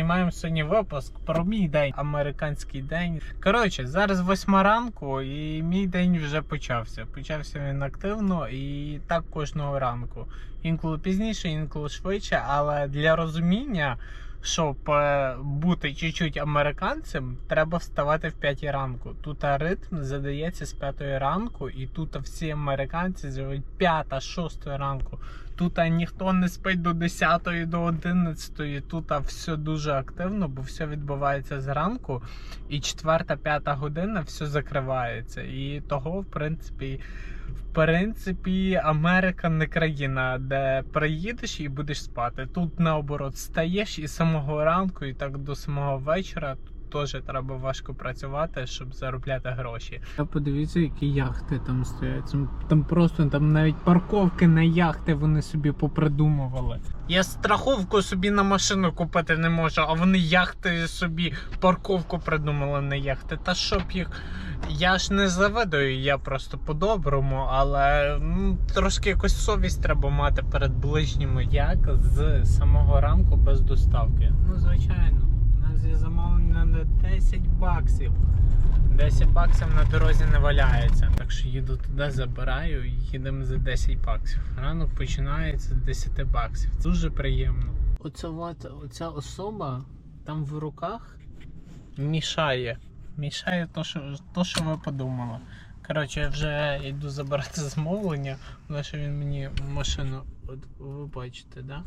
Знімаємо сьогодні випуск про мій день, американський день. Коротше, зараз восьма ранку, і мій день вже почався. Почався він активно і так кожного ранку. Інколи пізніше, інколи швидше, але для розуміння. Щоб е, бути чуть-чуть американцем, треба вставати в 5 ранку. Тут ритм задається з 5 ранку, і тут всі американці живуть 5, 6 ранку. Тут ніхто не спить до 10, до 11. Тут все дуже активно, бо все відбувається зранку. І 4-5 година все закривається. І того, в принципі, в принципі, Америка не країна, де приїдеш і будеш спати. Тут наоборот стаєш і самого ранку, і так до самого вечора. Теж треба важко працювати, щоб заробляти гроші. А подивіться, які яхти там стоять. Там, там просто там навіть парковки на яхти вони собі попридумували. Я страховку собі на машину купити не можу, а вони яхти собі парковку придумали на яхти. Та щоб їх. Я ж не завидую, я просто по-доброму, але ну, трошки якось совість треба мати перед ближніми, як з самого ранку без доставки. Ну, звичайно, є замовлення на 10 баксів. 10 баксів на дорозі не валяється. Так що їду туди, забираю і їдемо за 10 баксів. Ранок починається з 10 баксів. Дуже приємно. Оця, оця особа там в руках мішає. Мішає то, що, то, що ви подумали. Коротше, я вже йду забирати замовлення, тому що він мені машину, от ви бачите, да?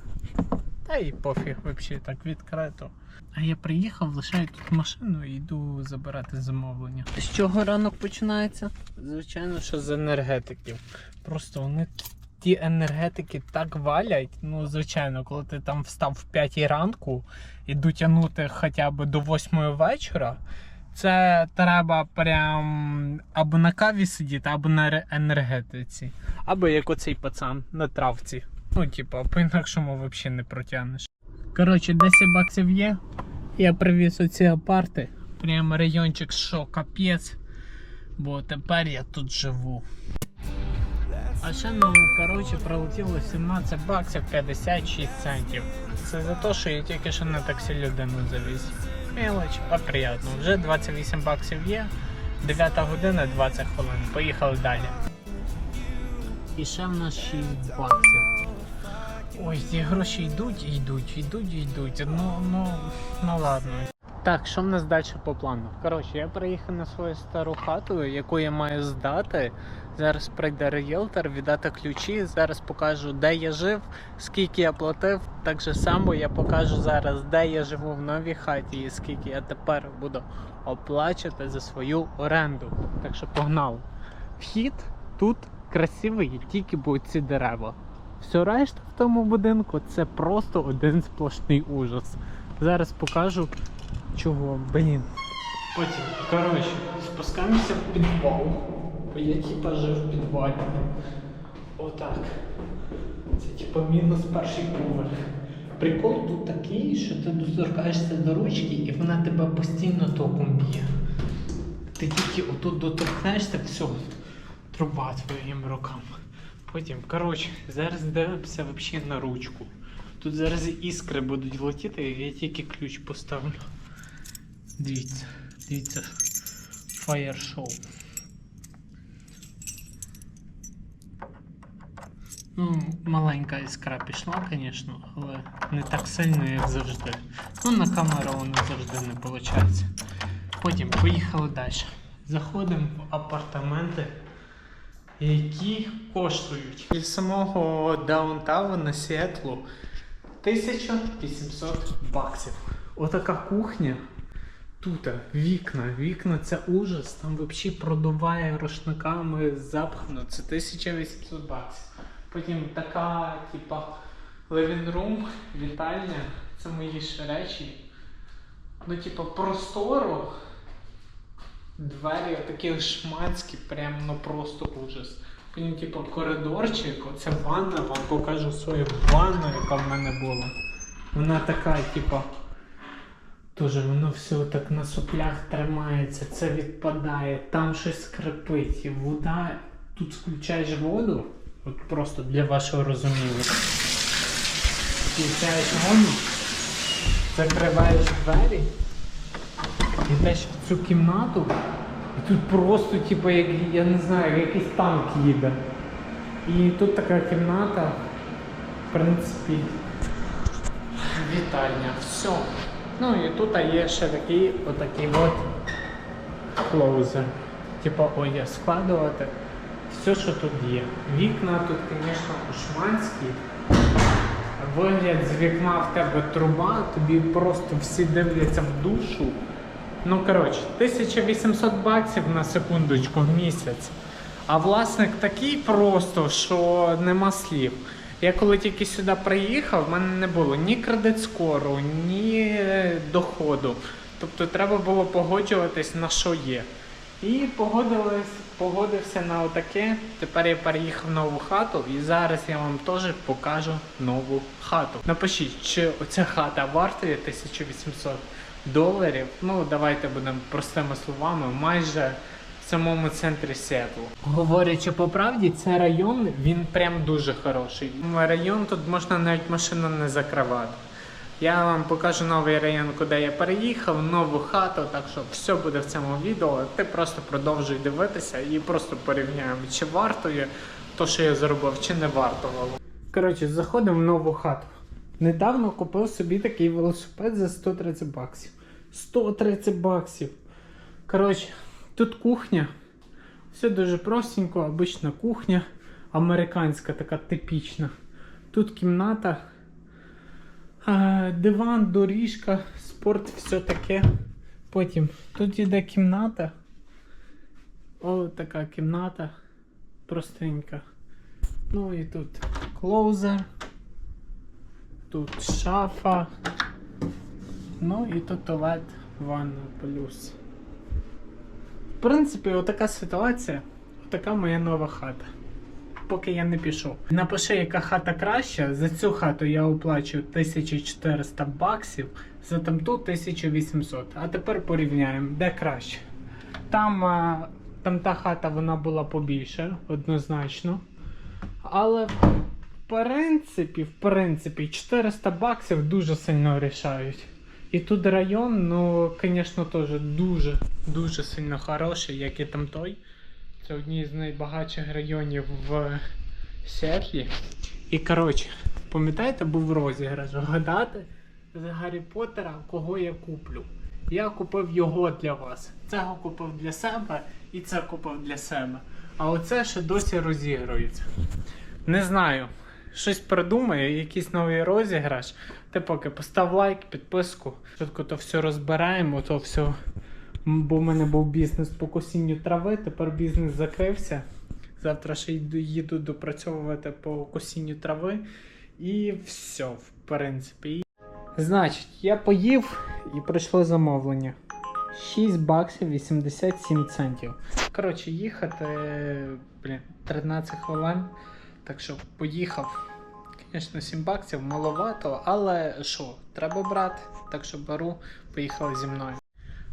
Та й пофіг, взагалі так відкрито. А я приїхав, лишаю тут машину і йду забирати замовлення. З чого ранок починається? Звичайно, що з енергетиків. Просто вони ті енергетики так валять. Ну, звичайно, коли ти там встав в 5 ранку і дотягнути хоча б до 8 вечора. Це треба прям або на каві сидіти, або на енергетиці. Або як оцей пацан на травці. Ну, типа, по-інакшому взагалі не протягнеш. Коротше, 10 баксів є. Я привіз оці апарти. Прям райончик, що капець. Бо тепер я тут живу. А ще ну, коротше, пролетіло 17 баксів 56 центів. Це за те, що я тільки що на таксі людину завіз. Мелоч, а приємно. Вже 28 баксів є. 9 година 20 хвилин. Поїхали далі. І ще в нас 6 баксів. Ой, ці гроші йдуть, йдуть, йдуть, йдуть. Ну, ну, ну ладно. Так, що в нас далі по плану? Коротше, я приїхав на свою стару хату, яку я маю здати. Зараз прийде риелтор, віддати ключі. Зараз покажу, де я жив, скільки я платив. Так же само я покажу зараз, де я живу в новій хаті і скільки я тепер буду оплачувати за свою оренду. Так що погнали. Вхід тут красивий, тільки будуть ці дерева. Все решта в тому будинку це просто один сплошний ужас. Зараз покажу чого, блін. Потім, коротше, спускаємося в підвал. Я типа жив в підвалі. Отак. Це типа мінус перший поверх. Прикол тут такий, що ти доторкаєшся до ручки і вона тебе постійно током б'є. Ти тільки отут доторкнешся, все, труба твоїм рукам. Потім, коротше, зараз дивимося взагалі на ручку. Тут зараз іскри будуть летіти, я тільки ключ поставлю. Дивіться, дивіться. Fire show. Ну, маленька іскра пішла, звісно, але не так сильно, як завжди. Ну, на камеру воно завжди не виходить. Потім поїхали далі. Заходимо в апартаменти, які коштують від самого даунтауна Сіетлу 1800 баксів. Отака кухня. Тут вікна, вікна це ужас, там взагалі продуває рушниками запхано, це 1800 баксів. Потім така, типа, room, вітальня, це мої ще речі. Ну, типа, простору, двері такі шмацькі, прям ну просто ужас. Потім, типа, коридорчик, оце ванна, вам покажу свою ванну, яка в мене була. Вона така, типа. Дуже воно все так на соплях тримається, це відпадає, там щось скрипить, вода. Тут включаєш воду, от просто для вашого розуміння. Включаєш воду, закриваєш двері, йдеш в цю кімнату, і тут просто, типу, як, я не знаю, якийсь танк їде. І тут така кімната, в принципі, вітальня, все. Ну і тут є ще такий отакий от клоузер. Типа одяг складувати. Все, що тут є. Вікна тут, звісно, ушманські. Вигляд з вікна в тебе труба, тобі просто всі дивляться в душу. Ну, коротше, 1800 баксів на секундочку в місяць. А власник такий просто, що нема слів. Я коли тільки сюди приїхав, в мене не було ні кредит-скору, ні е, доходу. Тобто треба було погоджуватись на що є. І погодився на отаке. Тепер я переїхав в нову хату і зараз я вам теж покажу нову хату. Напишіть, чи оця хата вартує 1800 доларів. Ну, давайте будемо простими словами, майже в самому центрі Сіетлу. Говорячи по правді, цей район він прям дуже хороший. Район тут можна навіть машину не закривати. Я вам покажу новий район, куди я переїхав, нову хату, так що все буде в цьому відео. Ти просто продовжуй дивитися і просто порівняємо, чи вартує то, що я зробив, чи не вартувало. Коротше, заходимо в нову хату. Недавно купив собі такий велосипед за 130 баксів. 130 баксів. Коротше, тут кухня. Все дуже простенько, обична кухня, американська, така типічна. Тут кімната. Диван, доріжка, спорт, все таке. Потім тут іде кімната. О, така кімната. Простенька. Ну і тут клоузер. Тут шафа. Ну і тут туалет, ванна плюс. В принципі, отака ситуація. Отака моя нова хата поки я не пішов. Напиши, яка хата краща. За цю хату я оплачую 1400 баксів, за тамту 1800. А тепер порівняємо, де краще. Там, а, там та хата вона була побільше, однозначно. Але принципі, в принципі, 400 баксів дуже сильно рішають. І тут район, ну, звісно, теж дуже, дуже сильно хороший, як і там той. Це одні з найбагатших районів в Сетлі. І коротше, пам'ятаєте, був розіграш гадати з Гаррі Поттера, кого я куплю. Я купив його для вас. Цього купив для себе і це купив для себе. А оце ще досі розігрується. Не знаю. Щось придумаю, якийсь новий розіграш. Ти поки постав лайк, підписку. Швидко то все розбираємо, то все Бо в мене був бізнес по косінню трави, тепер бізнес закрився. Завтра ще йду, їду допрацьовувати по косінню трави. І все, в принципі. Значить, я поїв і прийшло замовлення. 6 баксів 87 центів. Коротше, їхати блін, 13 хвилин. Так що поїхав. Звісно, 7 баксів маловато, але що, треба брати. Так що беру, поїхали зі мною.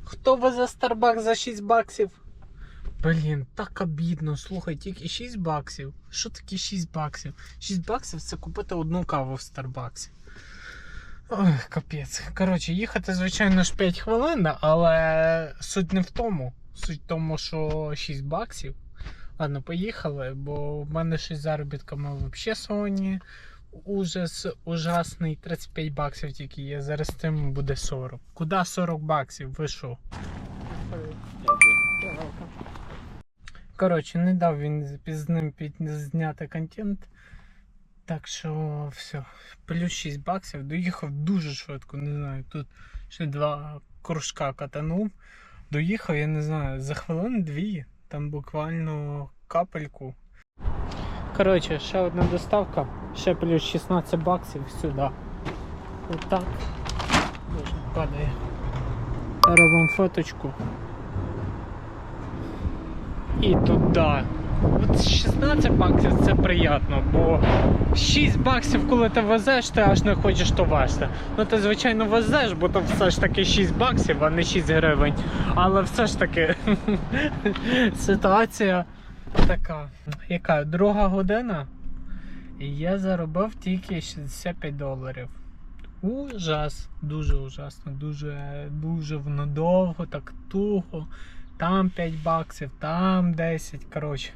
Хто везе Starbucks за 6 баксів? Блін, так обідно. Слухай, тільки 6 баксів. Що таке 6 баксів? 6 баксів це купити одну каву в Старбаксі. Ой, капець. Коротше, їхати, звичайно ж 5 хвилин, але суть не в тому. Суть в тому, що 6 баксів. Ладно, поїхали, бо в мене щось заробітками взагалі сьогодні. Ужас ужасний 35 баксів тільки є. Зараз тим буде 40. Куди 40 баксів? Ви що? Коротше, не дав він з ним зняти контент. Так що все. Плюс 6 баксів. Доїхав дуже швидко, не знаю. Тут ще два кружка катанув. Доїхав, я не знаю, за хвилин дві. Там буквально капельку. Коротше, ще одна доставка, ще плюс 16 баксів сюди. Отак. Боже, падає. Робимо фоточку. І туди. От 16 баксів це приємно, бо 6 баксів, коли ти везеш, ти аж не хочеш то везти. Ну ти звичайно везеш, бо то все ж таки 6 баксів, а не 6 гривень. Але все ж таки ситуація така. Яка? Друга година. І я заробив тільки 65 доларів. Ужас, дуже ужасно, дуже, дуже воно довго, так туго. Там 5 баксів, там 10. Коротше,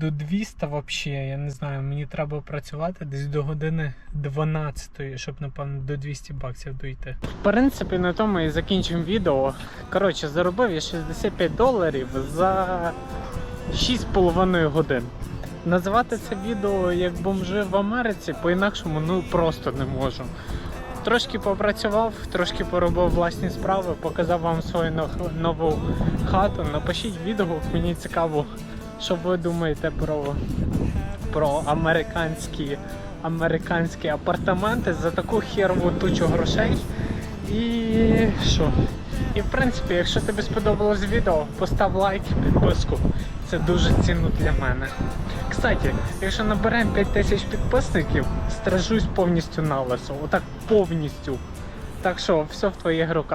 до 200 взагалі, я не знаю, мені треба працювати десь до години 12, щоб, напевно, до 200 баксів дійти. В принципі, на тому і закінчимо відео. Коротше, заробив я 65 доларів за 6,5 годин. Називати це відео як бомжи в Америці по-інакшому ну просто не можу. Трошки попрацював, трошки поробив власні справи, показав вам свою нову хату. Напишіть відгук, мені цікаво, що ви думаєте про, про американські, американські апартаменти за таку херову тучу грошей. І що? І в принципі, якщо тобі сподобалось відео, постав лайк, підписку. Це дуже цінно для мене. Кстати, якщо наберемо 5000 підписників, стражусь повністю на лесо. Отак повністю. Так що все в твоїх руках.